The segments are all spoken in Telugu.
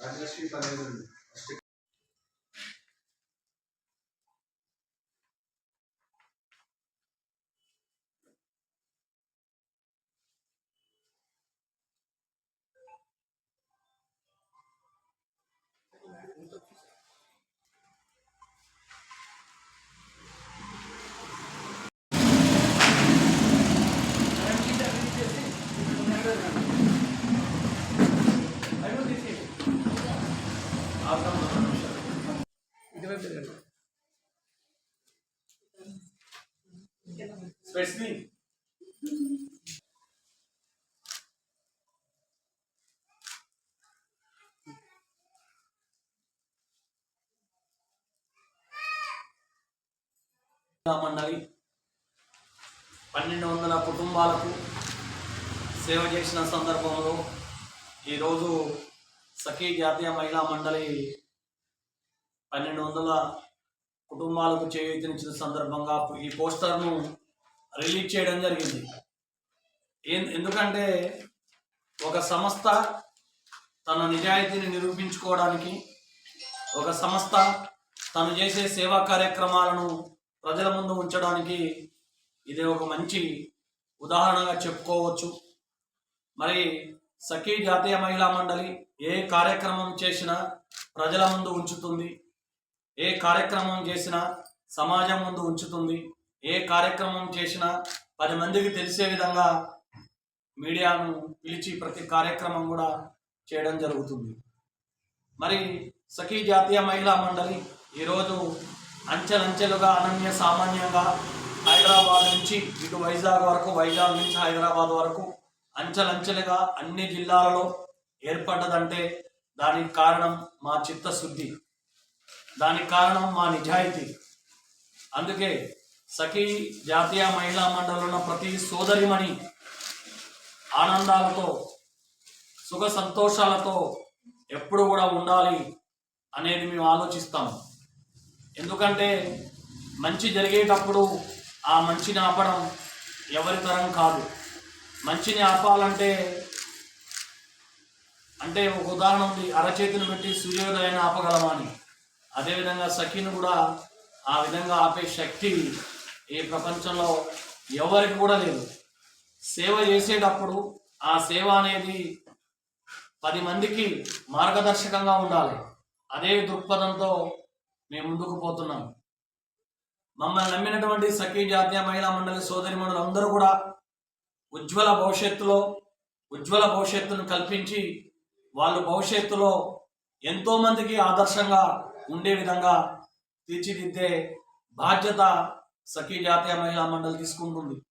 రాజలక్ష్మి పన్నెండు ఉంది మండలి పన్నెండు వందల కుటుంబాలకు సేవ చేసిన సందర్భంలో ఈరోజు సఖీ జాతీయ మహిళా మండలి పన్నెండు వందల కుటుంబాలకు చేయూతనిచ్చిన సందర్భంగా ఈ పోస్టర్ను రిలీజ్ చేయడం జరిగింది. ఎందుకంటే ఒక సంస్థ తన నిజాయితీని నిరూపించుకోవడానికి ఒక సంస్థ తను చేసే సేవా కార్యక్రమాలను ప్రజల ముందు ఉంచడానికి ఇది ఒక మంచి ఉదాహరణగా చెప్పుకోవచ్చు. మరి సఖీ జాతీయ మహిళా మండలి ఏ కార్యక్రమం చేసినా ప్రజల ముందు ఉంచుతుంది. ఏ కార్యక్రమం చేసినా సమాజం ముందు ఉంచుతుంది. ఏ కార్యక్రమం చేసినా పది మందికి తెలిసే విధంగా మీడియాను పిలిచి ప్రతి కార్యక్రమం కూడా చేయడం జరుగుతుంది. మరి సఖీ జాతీయ మహిళా మండలి ఈరోజు అంచెలంచెలుగా అనన్య సామాన్యంగా హైదరాబాద్ నుంచి ఇటు వైజాగ్ వరకు వైజాగ్ నుంచి హైదరాబాద్ వరకు అంచెలంచెలుగా అన్ని జిల్లాలలో ఏర్పడ్డదంటే దానికి కారణం మా చిత్తశుద్ధి. దానికి కారణం మా నిజాయితీ. అందుకే సఖీ జాతీయ మహిళా మండలంలో ఉన్న ప్రతి సోదరిమణి ఆనందాలతో సుఖ సంతోషాలతో ఎప్పుడు కూడా ఉండాలి అనేది మేము ఆలోచిస్తాం. ఎందుకంటే మంచి జరిగేటప్పుడు ఆ మంచిని ఆపడం ఎవరి తరం కాదు. మంచిని ఆపాలంటే అంటే ఒక ఉదాహరణ ఉంది అరచేతిని పెట్టి సూర్యోదయాన్ని ఆపగలమా అని. అదేవిధంగా సఖీని కూడా ఆ విధంగా ఆపే శక్తి ఈ ప్రపంచంలో ఎవరికి కూడా లేదు. సేవ చేసేటప్పుడు ఆ సేవ అనేది పది మందికి మార్గదర్శకంగా ఉండాలి. అదే దృక్పథంతో మేము ముందుకు పోతున్నాం. మమ్మల్ని నమ్మినటువంటి సఖీ జాతీయ మహిళా మండలి సోదరి అందరూ కూడా ఉజ్వల భవిష్యత్తులో ఉజ్వల భవిష్యత్తును కల్పించి వాళ్ళు భవిష్యత్తులో ఎంతోమందికి ఆదర్శంగా ఉండే విధంగా తీర్చిదిద్దే బాధ్యత సఖీ జాతీయ మహిళా మండలి తీసుకుంటుంది.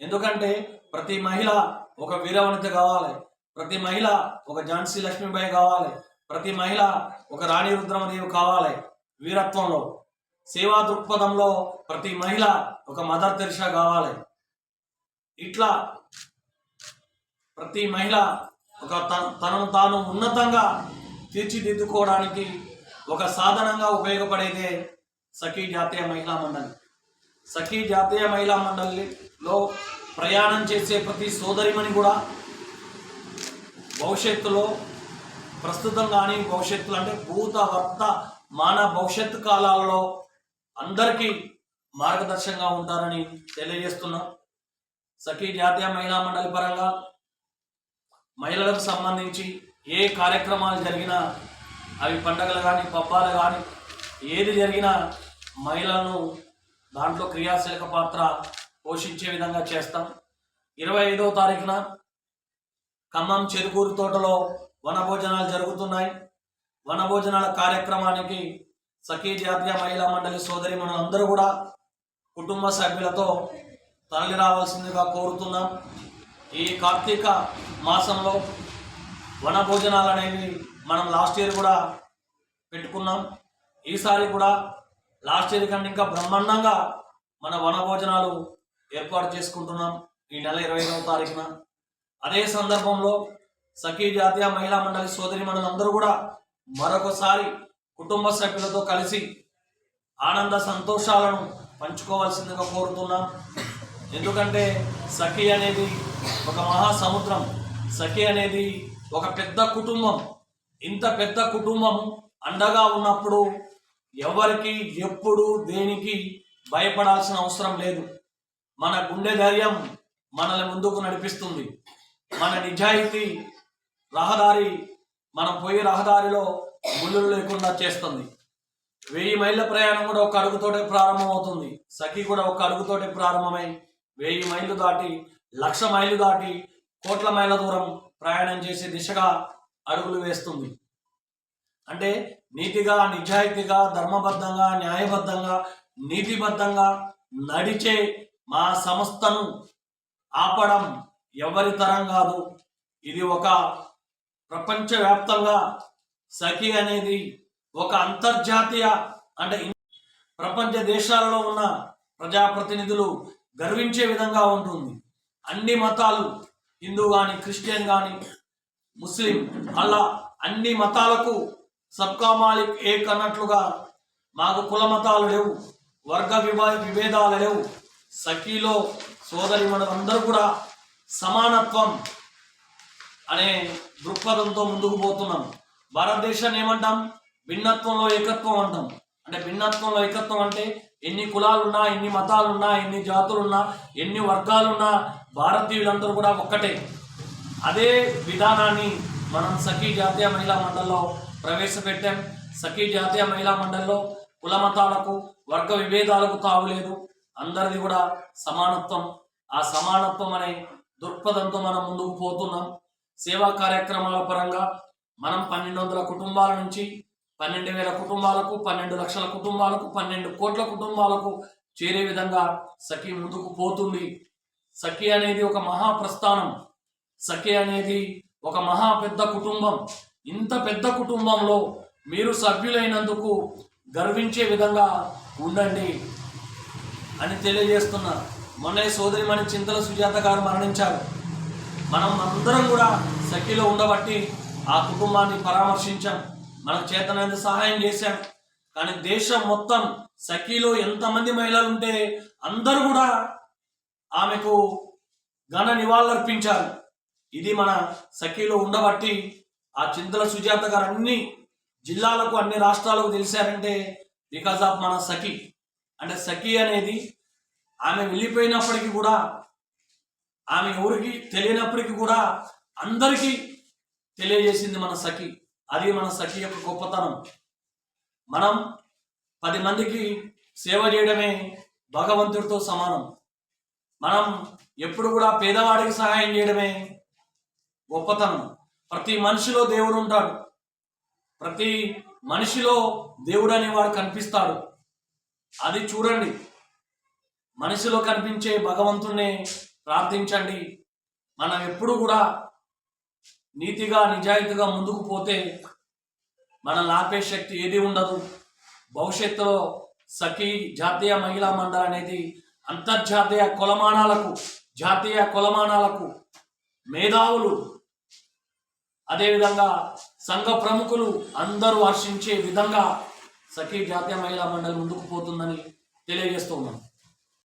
ఎందుకంటే ప్రతి మహిళ ఒక వీరవనిత కావాలి ప్రతి మహిళ ఒక ఝాన్సీ లక్ష్మీబాయి కావాలి ప్రతి మహిళ ఒక రాణి రుద్రమదేవి కావాలి వీరత్వంలో. సేవా దృక్పథంలో ప్రతి మహిళ ఒక మదర్ తెరిషా కావాలి. ఇట్లా ప్రతి మహిళ ఒక త- తనను తాను ఉన్నతంగా తీర్చిదిద్దుకోవడానికి ఒక సాధనంగా ఉపయోగపడేదే సఖీ జాతీయ మహిళా మండలి. సఖీ జాతీయ మహిళా మండలిలో ప్రయాణం చేసే ప్రతి సోదరిమని కూడా భవిష్యత్తులో ప్రస్తుతం కానీ భవిష్యత్తులో అంటే భూత వర్త మాన భవిష్యత్తు కాలాలలో అందరికీ మార్గదర్శకంగా ఉంటారని తెలియజేస్తున్నాం. సఖీ జాతీయ మహిళా మండలి పరంగా మహిళలకు సంబంధించి ఏ కార్యక్రమాలు జరిగినా అవి పండగలు కానీ పబ్బాలు కానీ ఏది జరిగినా మహిళలను దాంట్లో క్రియాశీలక పాత్ర పోషించే విధంగా చేస్తాం. ఇరవై ఐదవ తారీఖున ఖమ్మం చెరుకూరు తోటలో వనభోజనాలు జరుగుతున్నాయి. వనభోజనాల కార్యక్రమానికి సఖీ జాతీయ మహిళా మండలి సోదరి మనం అందరూ కూడా కుటుంబ సభ్యులతో తరలి రావాల్సిందిగా కోరుతున్నాం. ఈ కార్తీక మాసంలో వనభోజనాలు అనేవి మనం లాస్ట్ ఇయర్ కూడా పెట్టుకున్నాం. ఈసారి కూడా లాస్ట్ ఇయర్ కంటే ఇంకా బ్రహ్మాండంగా మన వనభోజనాలు ఏర్పాటు చేసుకుంటున్నాం ఈ నెల ఇరవై ఐదవ తారీఖున. అదే సందర్భంలో సఖీ జాతీయ మహిళా మండలి సోదరి మనందరూ కూడా మరొకసారి కుటుంబ సభ్యులతో కలిసి ఆనంద సంతోషాలను పంచుకోవాల్సిందిగా కోరుతున్నాం. ఎందుకంటే సఖీ అనేది ఒక మహాసముద్రం. సఖీ అనేది ఒక పెద్ద కుటుంబం. ఇంత పెద్ద కుటుంబం అండగా ఉన్నప్పుడు ఎవరికి ఎప్పుడు దేనికి భయపడాల్సిన అవసరం లేదు. మన గుండె ధైర్యం మనల్ని ముందుకు నడిపిస్తుంది. మన నిజాయితీ రహదారి మనం పోయే రహదారిలో ముళ్ళు లేకుండా చేస్తుంది. వెయ్యి మైళ్ళ ప్రయాణం కూడా ఒక అడుగుతోటే ప్రారంభమవుతుంది. సఖి కూడా ఒక అడుగుతోటే ప్రారంభమై వెయ్యి మైళ్ళు దాటి లక్ష మైళ్ళు దాటి కోట్ల మైళ్ళ దూరం ప్రయాణం చేసే దిశగా అడుగులు వేస్తుంది. అంటే నీతిగా నిజాయితీగా ధర్మబద్ధంగా న్యాయబద్ధంగా నీతిబద్ధంగా నడిచే మా సంస్థను ఆపడం ఎవరి తరం కాదు. ఇది ఒక ప్రపంచవ్యాప్తంగా సఖి అనేది ఒక అంతర్జాతీయ అంటే ప్రపంచ దేశాలలో ఉన్న ప్రజాప్రతినిధులు గర్వించే విధంగా ఉంటుంది. అన్ని మతాలు హిందూ కానీ క్రిస్టియన్ కానీ ముస్లిం అలా అన్ని మతాలకు సబ్కా మాలిక్ ఏక్ అన్నట్లుగా మాకు కుల మతాలు లేవు వర్గ విభా విభేదాలు లేవు. సఖీలో సోదరి మనందరూ కూడా సమానత్వం అనే దృక్పథంతో ముందుకు పోతున్నాం. భారతదేశాన్ని ఏమంటాం? భిన్నత్వంలో ఏకత్వం అంటాం. అంటే భిన్నత్వంలో ఏకత్వం అంటే ఎన్ని కులాలున్నా ఎన్ని మతాలున్నా ఎన్ని జాతులున్నా ఎన్ని వర్గాలున్నా భారతీయులందరూ కూడా ఒక్కటే. అదే విధానాన్ని మనం సఖీ జాతీయ మహిళా మండలిలో ప్రవేశపెట్టాం. సఖీ జాతీయ మహిళా మండలిలో కుల మతాలకు వర్గ విభేదాలకు తావులేదు అందరిది కూడా సమానత్వం. ఆ సమానత్వం అనే దృక్పథంతో మనం ముందుకు పోతున్నాం. సేవా కార్యక్రమాల పరంగా మనం పన్నెండు వందల కుటుంబాల నుంచి పన్నెండు వేల కుటుంబాలకు పన్నెండు లక్షల కుటుంబాలకు పన్నెండు కోట్ల కుటుంబాలకు చేరే విధంగా సఖీ ముందుకు పోతుంది. సఖీ అనేది ఒక మహా ప్రస్థానం సఖి అనేది ఒక మహా పెద్ద కుటుంబం. ఇంత పెద్ద కుటుంబంలో మీరు సభ్యులైనందుకు గర్వించే విధంగా ఉండండి అని తెలియజేస్తున్నా మొన్నే సోదరిమణి చింతల సుజాత గారు మరణించారు. మనం అందరం కూడా సఖిలో ఉండబట్టి ఆ కుటుంబాన్ని పరామర్శించాం. మనకు చేతనంత సహాయం చేశాం. కానీ దేశం మొత్తం సఖీలో ఎంతమంది మహిళలు ఉంటే అందరూ కూడా ఆమెకు ఘన నివాళులర్పించారు. ఇది మన సఖీలో ఉండబట్టి ఆ చింతల సుజాత గారు అన్ని జిల్లాలకు అన్ని రాష్ట్రాలకు తెలిసారంటే బికాస్ ఆఫ్ మన సఖి. అంటే సఖి అనేది ఆమె వెళ్ళిపోయినప్పటికీ కూడా ఆమె ఎవరికి తెలియనప్పటికీ కూడా అందరికీ తెలియజేసింది మన సఖి. అది మన సఖి యొక్క గొప్పతనం. మనం పది మందికి సేవ చేయడమే భగవంతుడితో సమానం. మనం ఎప్పుడు కూడా పేదవాడికి సహాయం చేయడమే గొప్పతనం. ప్రతి మనిషిలో దేవుడు ఉంటాడు. ప్రతి మనిషిలో దేవుడు అనేవాడు కనిపిస్తాడు. అది చూడండి. మనిషిలో కనిపించే భగవంతుణ్ణి ప్రార్థించండి. మనం ఎప్పుడు కూడా నీతిగా నిజాయితీగా ముందుకు పోతే మనల్ని ఆపే శక్తి ఏది ఉండదు. భవిష్యత్తులో సఖీ జాతీయ మహిళా మండలి అనేది అంతర్జాతీయ కొలమానాలకు జాతీయ కొలమానాలకు మేధావులు అదేవిధంగా సంఘ ప్రముఖులు అందరూ హర్షించే విధంగా సఖీ జాతీయ మహిళా మండలి ముందుకు పోతుందని తెలియజేస్తూ ఉన్నాం.